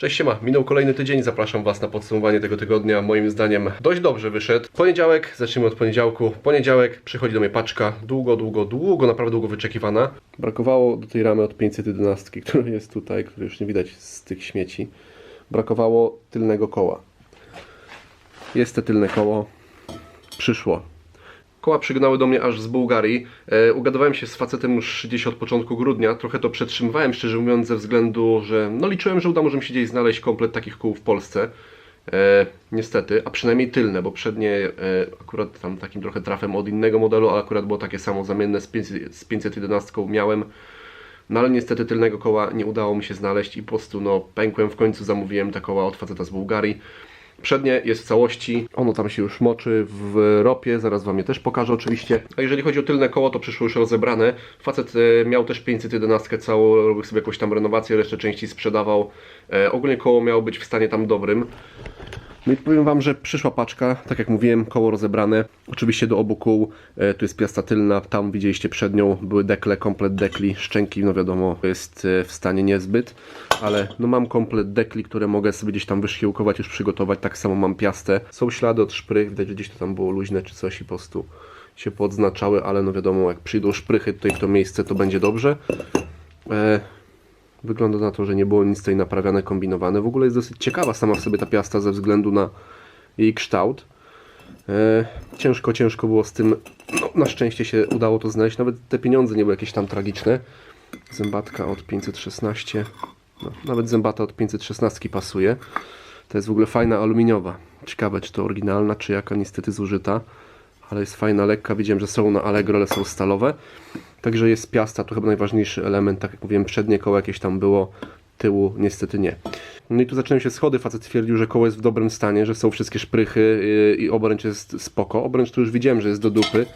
Cześć siema, minął kolejny tydzień, zapraszam Was na podsumowanie tego tygodnia. Moim zdaniem dość dobrze wyszedł. Poniedziałek, zacznijmy od poniedziałku. Poniedziałek przychodzi do mnie paczka, długo, długo, długo, naprawdę długo wyczekiwana. Brakowało do tej ramy od 511, która jest tutaj, której już nie widać z tych śmieci. Brakowało tylnego koła. Jest te tylne koło, przyszło. Koła przygnały do mnie aż z Bułgarii. E, ugadywałem się z facetem już gdzieś od początku grudnia. Trochę to przetrzymywałem, szczerze mówiąc, ze względu, że no liczyłem, że uda mu się gdzieś znaleźć komplet takich kół w Polsce. E, niestety, a przynajmniej tylne, bo przednie e, akurat tam takim trochę trafem od innego modelu, ale akurat było takie samo zamienne z, 500, z 511 miałem. No ale niestety tylnego koła nie udało mi się znaleźć i po prostu no pękłem w końcu, zamówiłem te koła od faceta z Bułgarii. Przednie jest w całości, ono tam się już moczy w ropie, zaraz Wam je też pokażę oczywiście. A jeżeli chodzi o tylne koło, to przyszło już rozebrane. Facet e, miał też 511 całą, robił sobie jakąś tam renowację, resztę części sprzedawał. E, ogólnie koło miało być w stanie tam dobrym. No i powiem Wam, że przyszła paczka, tak jak mówiłem, koło rozebrane. Oczywiście do obu kół, e, tu jest piasta tylna, tam widzieliście przednią, były dekle, komplet dekli, szczęki, no wiadomo, jest e, w stanie niezbyt, ale no mam komplet dekli, które mogę sobie gdzieś tam wyszkiełkować, już przygotować, tak samo mam piastę. Są ślady od szprych, widać, że gdzieś to tam było luźne czy coś i po prostu się podznaczały, ale no wiadomo, jak przyjdą szprychy tutaj w to miejsce, to będzie dobrze. Wygląda na to, że nie było nic tutaj naprawiane, kombinowane. W ogóle jest dosyć ciekawa sama w sobie ta piasta ze względu na jej kształt. E, ciężko, ciężko było z tym. No, na szczęście się udało to znaleźć. Nawet te pieniądze nie były jakieś tam tragiczne. Zębatka od 516. No, nawet zębata od 516 pasuje. To jest w ogóle fajna aluminiowa. Ciekawe, czy to oryginalna, czy jaka niestety zużyta. Ale jest fajna, lekka. Widziałem, że są na Allegro, ale są stalowe. Także jest piasta, to chyba najważniejszy element. Tak jak mówiłem, przednie koło jakieś tam było, tyłu niestety nie. No i tu zaczynają się schody. Facet twierdził, że koło jest w dobrym stanie, że są wszystkie szprychy yy, i obręcz jest spoko. Obręcz tu już widziałem, że jest do dupy.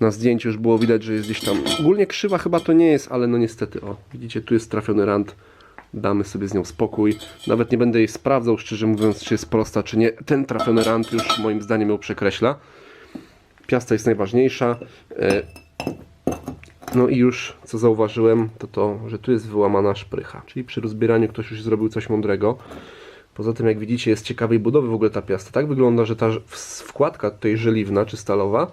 Na zdjęciu już było widać, że jest gdzieś tam. Ogólnie krzywa chyba to nie jest, ale no niestety, o, widzicie, tu jest trafiony rand. Damy sobie z nią spokój. Nawet nie będę jej sprawdzał, szczerze mówiąc, czy jest prosta, czy nie. Ten trafiony rand już moim zdaniem ją przekreśla. Piasta jest najważniejsza. No i już co zauważyłem, to to, że tu jest wyłamana szprycha. Czyli przy rozbieraniu ktoś już zrobił coś mądrego. Poza tym, jak widzicie, jest ciekawej budowy w ogóle ta piasta. Tak wygląda, że ta wkładka tutaj żeliwna czy stalowa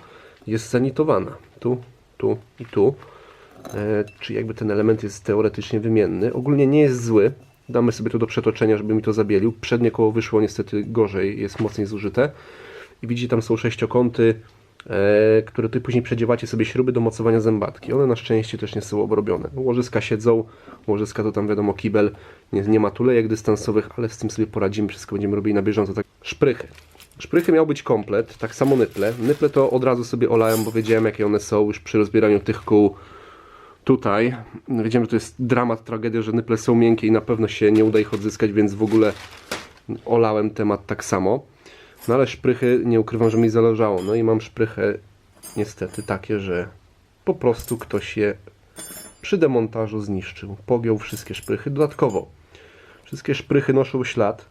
jest zanitowana. Tu, tu i tu. E, czyli jakby ten element jest teoretycznie wymienny. Ogólnie nie jest zły. Damy sobie tu do przetoczenia, żeby mi to zabielił. Przednie koło wyszło niestety gorzej, jest mocniej zużyte. I widzicie, tam są sześciokąty, które tutaj później przedziewacie sobie śruby do mocowania zębatki. One na szczęście też nie są obrobione. Łożyska siedzą, łożyska to tam wiadomo kibel, nie, nie ma tulejek dystansowych, ale z tym sobie poradzimy, wszystko będziemy robili na bieżąco. Tak. Szprychy. Szprychy miał być komplet, tak samo nyple. Nyple to od razu sobie olałem, bo wiedziałem jakie one są już przy rozbieraniu tych kół tutaj. Wiedziałem, że to jest dramat, tragedia, że nyple są miękkie i na pewno się nie uda ich odzyskać, więc w ogóle olałem temat tak samo. No ale szprychy, nie ukrywam, że mi zależało. No i mam szprychę niestety takie, że po prostu ktoś je przy demontażu zniszczył. Pogiął wszystkie szprychy. Dodatkowo wszystkie szprychy noszą ślad,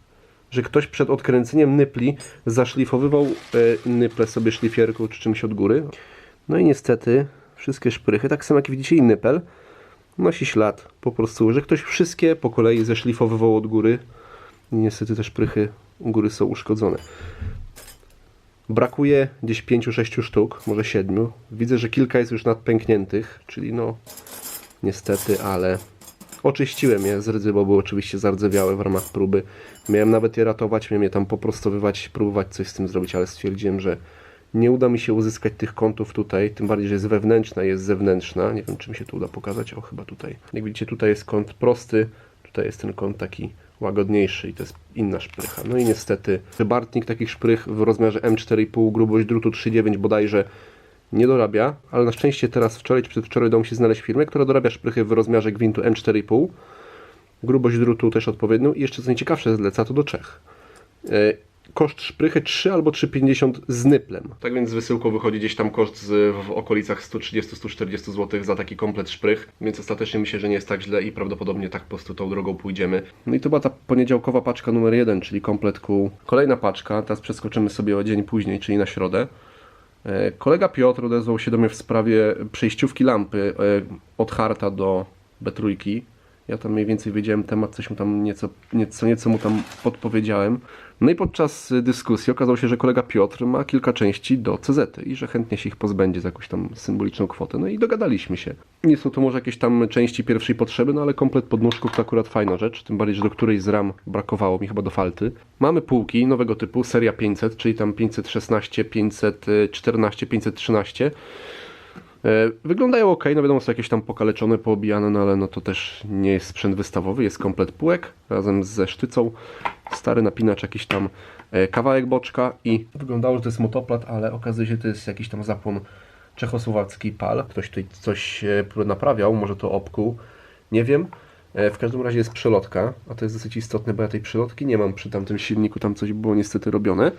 że ktoś przed odkręceniem nypli zaszlifowywał e, nyple sobie szlifierką czy czymś od góry. No i niestety wszystkie szprychy, tak samo jak widzicie i nypel, nosi ślad po prostu, że ktoś wszystkie po kolei zeszlifowywał od góry. I niestety te szprychy u góry są uszkodzone. Brakuje gdzieś 5-6 sztuk, może 7. Widzę, że kilka jest już nadpękniętych, czyli no niestety, ale oczyściłem je z rdzy, bo były oczywiście zardzewiałe w ramach próby. Miałem nawet je ratować, miałem je tam poprostowywać, próbować coś z tym zrobić, ale stwierdziłem, że nie uda mi się uzyskać tych kątów tutaj, tym bardziej, że jest wewnętrzna, jest zewnętrzna. Nie wiem, czy mi się tu uda pokazać. O, chyba tutaj. Jak widzicie, tutaj jest kąt prosty, tutaj jest ten kąt taki łagodniejszy i to jest inna szprycha. No i niestety wybartnik takich szprych w rozmiarze M4,5, grubość drutu 3,9 bodajże nie dorabia, ale na szczęście teraz wczoraj czy przedwczoraj udało mi się znaleźć firmę, która dorabia szprychy w rozmiarze gwintu M4,5. Grubość drutu też odpowiednią i jeszcze co najciekawsze zleca to do Czech. Koszt szprychy 3 albo 3,50 z nyplem. Tak więc z wysyłką wychodzi gdzieś tam koszt z, w okolicach 130-140 zł za taki komplet szprych, więc ostatecznie myślę, że nie jest tak źle i prawdopodobnie tak po prostu tą drogą pójdziemy. No i to była ta poniedziałkowa paczka numer 1, czyli komplet kół. Kolejna paczka, teraz przeskoczymy sobie o dzień później, czyli na środę. E, Kolega Piotr odezwał się do mnie w sprawie przejściówki lampy e, od Harta do B3. Ja tam mniej więcej wiedziałem temat, coś mu tam nieco, nieco, nieco mu tam podpowiedziałem. No i podczas y, dyskusji okazało się, że kolega Piotr ma kilka części do CZ i że chętnie się ich pozbędzie za jakąś tam symboliczną kwotę. No i dogadaliśmy się. Nie są to może jakieś tam części pierwszej potrzeby, no ale komplet podnóżków to akurat fajna rzecz, tym bardziej, że do której z ram brakowało mi chyba do falty. Mamy półki nowego typu, seria 500, czyli tam 516, 514, 513. E, Wyglądają ok, no wiadomo, są jakieś tam pokaleczone, poobijane, no ale no to też nie jest sprzęt wystawowy, jest komplet półek razem ze sztycą, stary napinacz, jakiś tam e, kawałek boczka i wyglądało, że to jest motoplat, ale okazuje się, że to jest jakiś tam zapłon czechosłowacki PAL. Ktoś tutaj coś e, naprawiał, może to obkuł, nie wiem. W każdym razie jest przelotka, a to jest dosyć istotne, bo ja tej przelotki nie mam przy tamtym silniku, tam coś było niestety robione.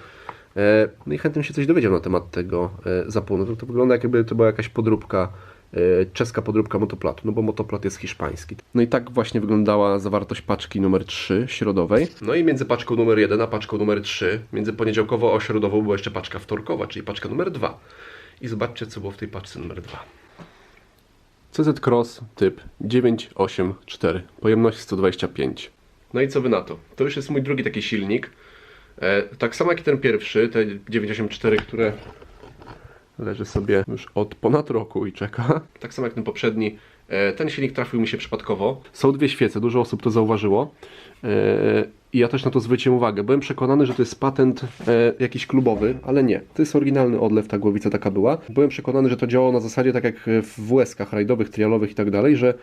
E, No i chętnie się coś dowiedział na temat tego e, zapłonu. To, to wygląda jakby to była jakaś podróbka, e, czeska podróbka motoplatu, no bo motoplat jest hiszpański. No i tak właśnie wyglądała zawartość paczki numer 3 środowej. No i między paczką numer 1 a paczką numer 3, między poniedziałkowo a środową była jeszcze paczka wtorkowa, czyli paczka numer 2. I zobaczcie, co było w tej paczce numer 2. CZ Cross typ 984, pojemność 125. No i co wy na to? To już jest mój drugi taki silnik. E, tak samo jak i ten pierwszy, te 984, które leży sobie już od ponad roku i czeka. Tak samo jak ten poprzedni. E, ten silnik trafił mi się przypadkowo. Są dwie świece, dużo osób to zauważyło. E, I ja też na to zwróciłem uwagę. Byłem przekonany, że to jest patent jakiś klubowy, ale nie. To jest oryginalny odlew, ta głowica taka była. Byłem przekonany, że to działało na zasadzie tak jak w WS-kach rajdowych, trialowych i tak dalej, że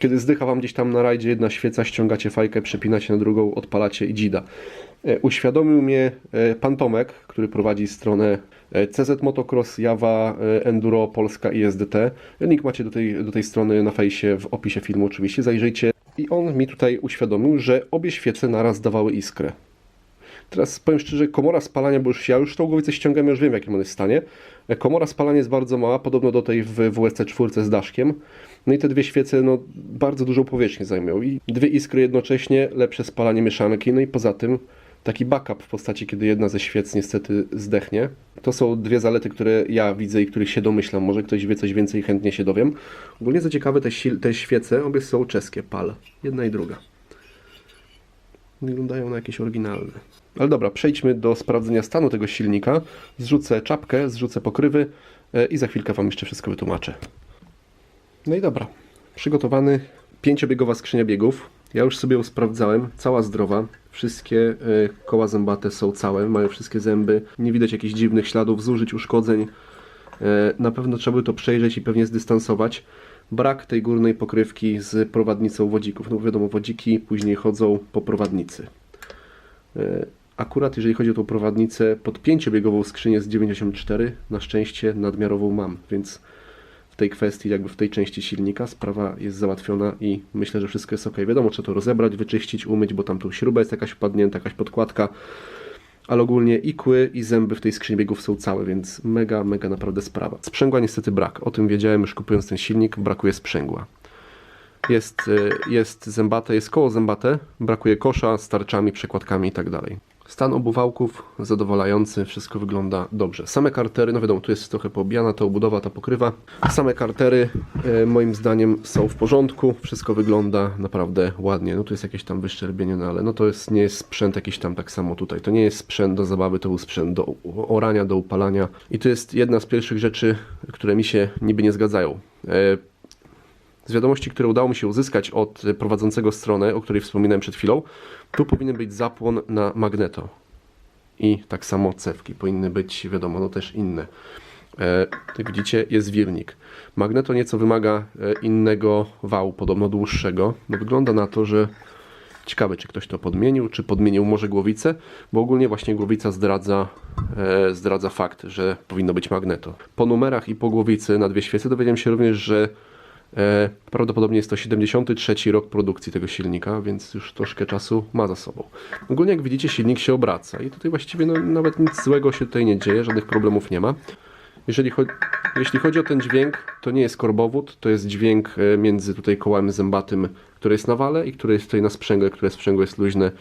kiedy zdycha wam gdzieś tam na rajdzie jedna świeca, ściągacie fajkę, przepinacie na drugą, odpalacie i dzida. E, Uświadomił mnie e, pan Tomek, który prowadzi stronę e, CZ Motocross, Java, Enduro, Polska i SDT. Link macie do tej, do tej strony na fejsie w opisie filmu oczywiście, zajrzyjcie. I on mi tutaj uświadomił, że obie świece naraz dawały iskrę. Teraz powiem szczerze, komora spalania, bo już ja już tą głowicę ściągam, już wiem w jakim on jest stanie. Komora spalania jest bardzo mała, podobno do tej w WSC 4 z daszkiem. No i te dwie świece no, bardzo dużą powierzchnię zajmują. I dwie iskry jednocześnie, lepsze spalanie mieszanki, no i poza tym taki backup w postaci, kiedy jedna ze świec niestety zdechnie. To są dwie zalety, które ja widzę i których się domyślam. Może ktoś wie coś więcej, chętnie się dowiem. Ogólnie co ciekawe, te, te świece, obie są czeskie, PAL. Jedna i druga. Wyglądają na jakieś oryginalne. Ale dobra, przejdźmy do sprawdzenia stanu tego silnika. Zrzucę czapkę, zrzucę pokrywy e, i za chwilkę Wam jeszcze wszystko wytłumaczę. No i dobra, przygotowany pięciobiegowa skrzynia biegów. Ja już sobie ją sprawdzałem, cała zdrowa. Wszystkie e, koła zębate są całe, mają wszystkie zęby. Nie widać jakichś dziwnych śladów, zużyć, uszkodzeń. E, Na pewno trzeba by to przejrzeć i pewnie zdystansować. Brak tej górnej pokrywki z prowadnicą wodzików. No wiadomo, wodziki później chodzą po prowadnicy. E, Akurat jeżeli chodzi o tą prowadnicę pod pięciobiegową skrzynię z 94, na szczęście nadmiarową mam, więc w tej kwestii, jakby w tej części silnika sprawa jest załatwiona i myślę, że wszystko jest ok. Wiadomo, trzeba to rozebrać, wyczyścić, umyć, bo tam tu śruba jest jakaś wpadnięta, jakaś podkładka, ale ogólnie i kły, i zęby w tej skrzyni biegów są całe, więc mega, mega naprawdę sprawa. Sprzęgła niestety brak. O tym wiedziałem już kupując ten silnik, brakuje sprzęgła. Jest, y, jest zębate, jest koło zębate, brakuje kosza z tarczami, przekładkami i tak dalej. Stan obuwałków zadowalający, wszystko wygląda dobrze. Same kartery, no wiadomo, tu jest trochę poobijana ta obudowa, ta pokrywa. Same kartery e, moim zdaniem są w porządku, wszystko wygląda naprawdę ładnie. No tu jest jakieś tam wyszczerbienie, no ale no to jest, nie jest sprzęt jakiś tam tak samo tutaj. To nie jest sprzęt do zabawy, to był sprzęt do orania, do upalania. I to jest jedna z pierwszych rzeczy, które mi się niby nie zgadzają. E, z wiadomości, które udało mi się uzyskać od prowadzącego stronę, o której wspominałem przed chwilą, tu powinien być zapłon na magneto. I tak samo cewki powinny być, wiadomo, no też inne. E, jak widzicie, jest wirnik. Magneto nieco wymaga e, innego wału, podobno dłuższego. No, wygląda na to, że ciekawe, czy ktoś to podmienił, czy podmienił może głowicę, bo ogólnie właśnie głowica zdradza, e, zdradza fakt, że powinno być magneto. Po numerach i po głowicy na dwie świece dowiedziałem się również, że Prawdopodobnie jest to 73 rok produkcji tego silnika, więc już troszkę czasu ma za sobą. Ogólnie jak widzicie silnik się obraca i tutaj właściwie no, nawet nic złego się tutaj nie dzieje, żadnych problemów nie ma. Jeżeli chodzi, jeśli chodzi o ten dźwięk, to nie jest korbowód, to jest dźwięk e, między tutaj kołem zębatym, które jest na wale i które jest tutaj na sprzęgle, które sprzęgło jest luźne.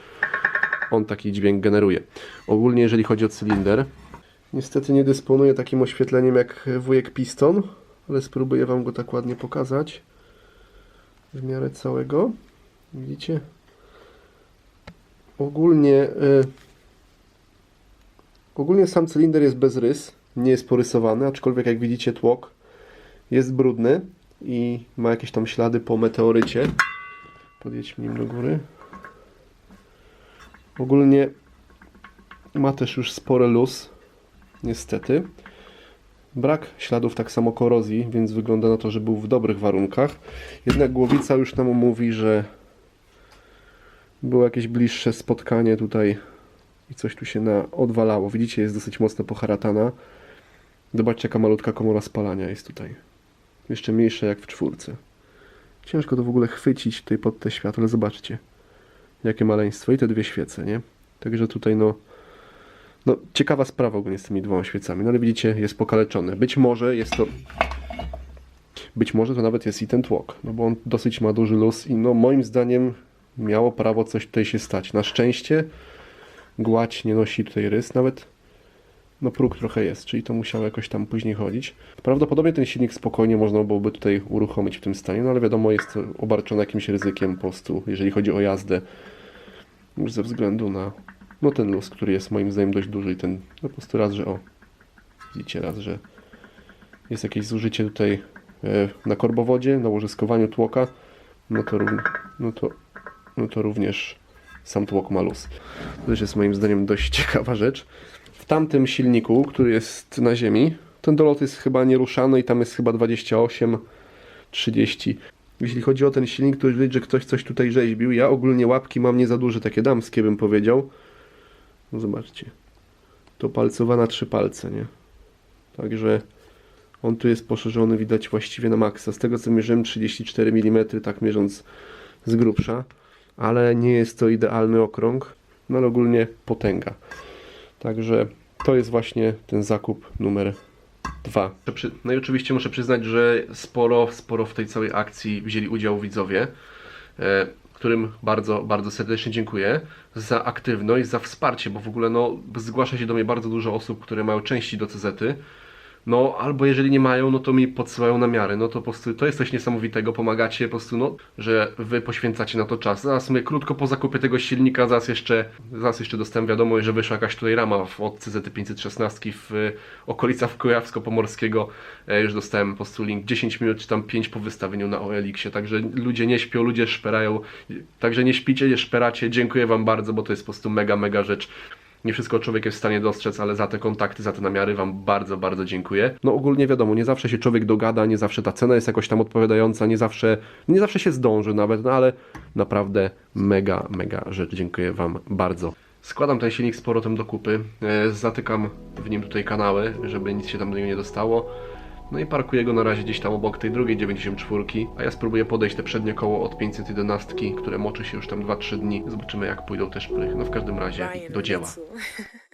On taki dźwięk generuje. Ogólnie jeżeli chodzi o cylinder, niestety nie dysponuję takim oświetleniem jak wujek Piston, ale spróbuję Wam go tak ładnie pokazać w miarę całego. Widzicie? Ogólnie y, ogólnie sam cylinder jest bez rys, nie jest porysowany, aczkolwiek jak widzicie tłok jest brudny i ma jakieś tam ślady po meteorycie. Podjedźmy nim do góry. Ogólnie ma też już spory luz, niestety. Brak śladów tak samo korozji, więc wygląda na to, że był w dobrych warunkach. Jednak głowica już nam mówi, że było jakieś bliższe spotkanie tutaj i coś tu się na odwalało. Widzicie, jest dosyć mocno poharatana. Zobaczcie, jaka malutka komora spalania jest tutaj. Jeszcze mniejsza jak w czwórce. Ciężko to w ogóle chwycić tutaj pod te światło, ale zobaczcie, jakie maleństwo. I te dwie świece, nie? Także tutaj no, no ciekawa sprawa ogólnie z tymi dwoma świecami. No ale widzicie, jest pokaleczone. Być może jest to... Być może to nawet jest i ten tłok, no bo on dosyć ma duży luz i no moim zdaniem miało prawo coś tutaj się stać. Na szczęście gładź nie nosi tutaj rys, nawet no próg trochę jest, czyli to musiało jakoś tam później chodzić. Prawdopodobnie ten silnik spokojnie można byłoby tutaj uruchomić w tym stanie, no ale wiadomo jest to jakimś ryzykiem po prostu, jeżeli chodzi o jazdę, już ze względu na no ten luz, który jest moim zdaniem dość duży i ten, no po prostu raz, że o, widzicie raz, że jest jakieś zużycie tutaj e, na korbowodzie, na łożyskowaniu tłoka, no to, no to, no to również sam tłok ma luz. To też jest moim zdaniem dość ciekawa rzecz. W tamtym silniku, który jest na ziemi, ten dolot jest chyba nieruszany i tam jest chyba 28, 30. Jeśli chodzi o ten silnik, to widać, że ktoś coś tutaj rzeźbił. Ja ogólnie łapki mam nie za duże, takie damskie bym powiedział. No zobaczcie. To palcowa na trzy palce, nie? Także on tu jest poszerzony, widać właściwie na maksa. Z tego co mierzyłem 34 mm, tak mierząc z grubsza. Ale nie jest to idealny okrąg. No ale ogólnie potęga. Także to jest właśnie ten zakup numer dwa. No i oczywiście muszę przyznać, że sporo, sporo w tej całej akcji wzięli udział widzowie, e, którym bardzo, bardzo serdecznie dziękuję za aktywność, za wsparcie, bo w ogóle no, zgłasza się do mnie bardzo dużo osób, które mają części do CZ-y. No, albo jeżeli nie mają, no to mi podsyłają namiary. No to po prostu to jest coś niesamowitego. Pomagacie po prostu, no, że wy poświęcacie na to czas. Zaraz my krótko po zakupie tego silnika, zaraz jeszcze, zaraz jeszcze dostałem wiadomość, że wyszła jakaś tutaj rama w, od CZ 516 w y, okolicach Kujawsko-Pomorskiego. E, już dostałem po prostu link 10 minut czy tam 5 po wystawieniu na OLX-ie. Także ludzie nie śpią, ludzie szperają. Także nie śpicie, nie szperacie. Dziękuję wam bardzo, bo to jest po prostu mega, mega rzecz. Nie wszystko człowiek jest w stanie dostrzec, ale za te kontakty, za te namiary Wam bardzo, bardzo dziękuję. No ogólnie wiadomo, nie zawsze się człowiek dogada, nie zawsze ta cena jest jakoś tam odpowiadająca, nie zawsze, nie zawsze się zdąży nawet, no ale naprawdę mega, mega rzecz. Dziękuję Wam bardzo. Składam ten silnik z powrotem do kupy, e, zatykam w nim tutaj kanały, żeby nic się tam do niego nie dostało. No i parkuję go na razie gdzieś tam obok tej drugiej 94, a ja spróbuję podejść te przednie koło od 511, które moczy się już tam 2-3 dni. Zobaczymy jak pójdą te szprychy. No w każdym razie do dzieła.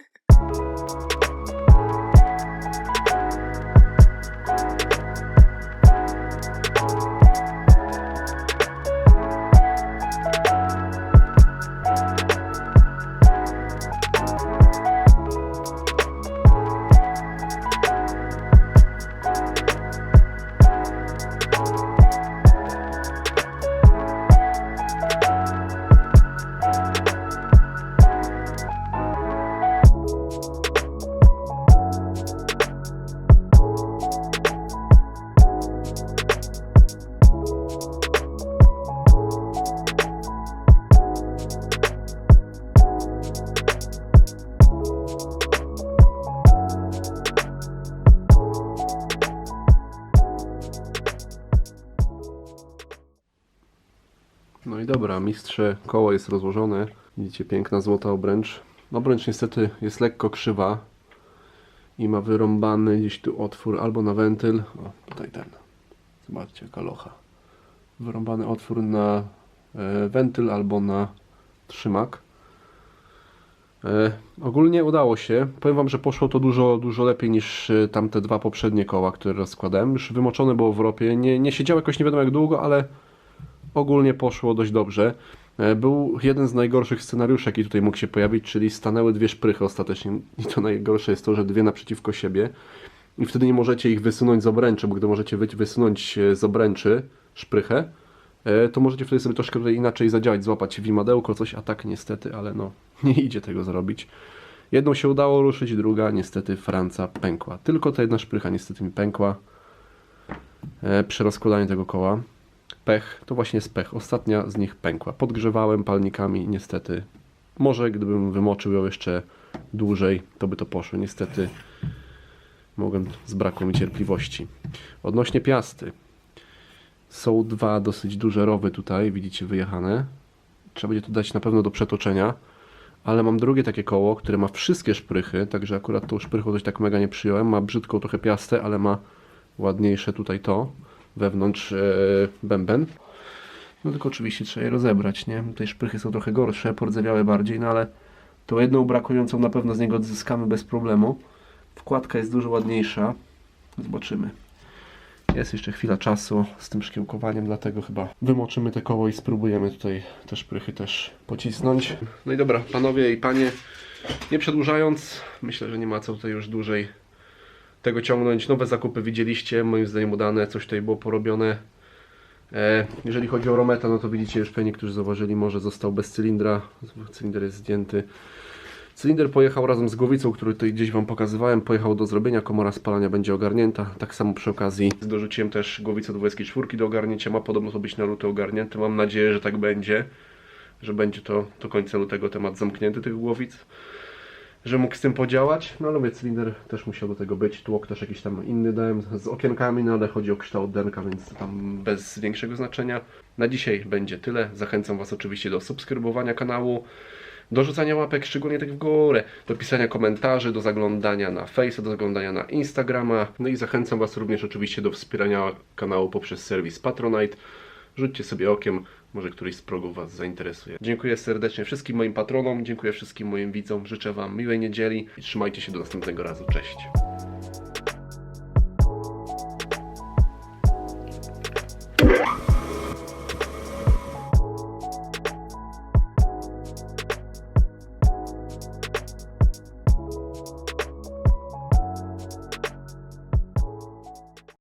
No i dobra, mistrze, koło jest rozłożone. Widzicie, piękna złota obręcz. Obręcz niestety jest lekko krzywa i ma wyrąbany gdzieś tu otwór albo na wentyl. O, tutaj ten. Zobaczcie, jaka locha. Wyrąbany otwór na e, wentyl albo na trzymak. E, ogólnie udało się. Powiem Wam, że poszło to dużo, dużo lepiej niż e, tamte dwa poprzednie koła, które rozkładałem. Już wymoczone było w ropie. Nie, nie siedziało jakoś nie wiadomo jak długo, ale ogólnie poszło dość dobrze. E, Był jeden z najgorszych scenariuszy, jaki tutaj mógł się pojawić, czyli stanęły dwie szprychy ostatecznie. I to najgorsze jest to, że dwie naprzeciwko siebie. I wtedy nie możecie ich wysunąć z obręczy, bo gdy możecie wy- wysunąć z obręczy szprychę, e, to możecie wtedy sobie troszkę tutaj inaczej zadziałać, złapać wimadełko, coś, a tak niestety, ale no, nie idzie tego zrobić. Jedną się udało ruszyć, druga niestety Franca pękła. Tylko ta jedna szprycha niestety mi pękła e, przy rozkładaniu tego koła. Pech, to właśnie jest pech. Ostatnia z nich pękła. Podgrzewałem palnikami, niestety. Może gdybym wymoczył ją jeszcze dłużej, to by to poszło. Niestety mogłem, zbrakło mi cierpliwości. Odnośnie piasty. Są dwa dosyć duże rowy tutaj, widzicie, wyjechane. Trzeba będzie to dać na pewno do przetoczenia. Ale mam drugie takie koło, które ma wszystkie szprychy, także akurat tą szprychą coś tak mega nie przyjąłem. Ma brzydką trochę piastę, ale ma ładniejsze tutaj to, wewnątrz e, bęben. No tylko oczywiście trzeba je rozebrać, nie? Te szprychy są trochę gorsze, pordzewiałe bardziej, no ale tą jedną brakującą na pewno z niego odzyskamy bez problemu. Wkładka jest dużo ładniejsza. Zobaczymy. Jest jeszcze chwila czasu z tym szkiełkowaniem, dlatego chyba wymoczymy te koło i spróbujemy tutaj te szprychy też pocisnąć. No i dobra, panowie i panie, nie przedłużając, myślę, że nie ma co tutaj już dłużej tego ciągnąć. Nowe zakupy widzieliście, moim zdaniem udane, coś tutaj było porobione. E, jeżeli chodzi o Rometa, no to widzicie już pewnie, którzy zauważyli, może został bez cylindra, cylinder jest zdjęty. Cylinder pojechał razem z głowicą, który tutaj gdzieś Wam pokazywałem, pojechał do zrobienia, komora spalania będzie ogarnięta. Tak samo przy okazji dorzuciłem też głowicę do 24 do ogarnięcia, ma podobno to być na luty ogarnięte. Mam nadzieję, że tak będzie, że będzie to do końca lutego temat zamknięty tych głowic, że mógł z tym podziałać. No ale mówię, cylinder też musiał do tego być, tłok też jakiś tam inny dałem z okienkami, no ale chodzi o kształt denka, więc tam bez większego znaczenia. Na dzisiaj będzie tyle. Zachęcam Was oczywiście do subskrybowania kanału do rzucania łapek, szczególnie tak w górę, do pisania komentarzy, do zaglądania na Face, do zaglądania na Instagrama. No i zachęcam Was również oczywiście do wspierania kanału poprzez serwis Patronite. Rzućcie sobie okiem, może któryś z progów Was zainteresuje. Dziękuję serdecznie wszystkim moim patronom, dziękuję wszystkim moim widzom, życzę Wam miłej niedzieli i trzymajcie się do następnego razu. Cześć!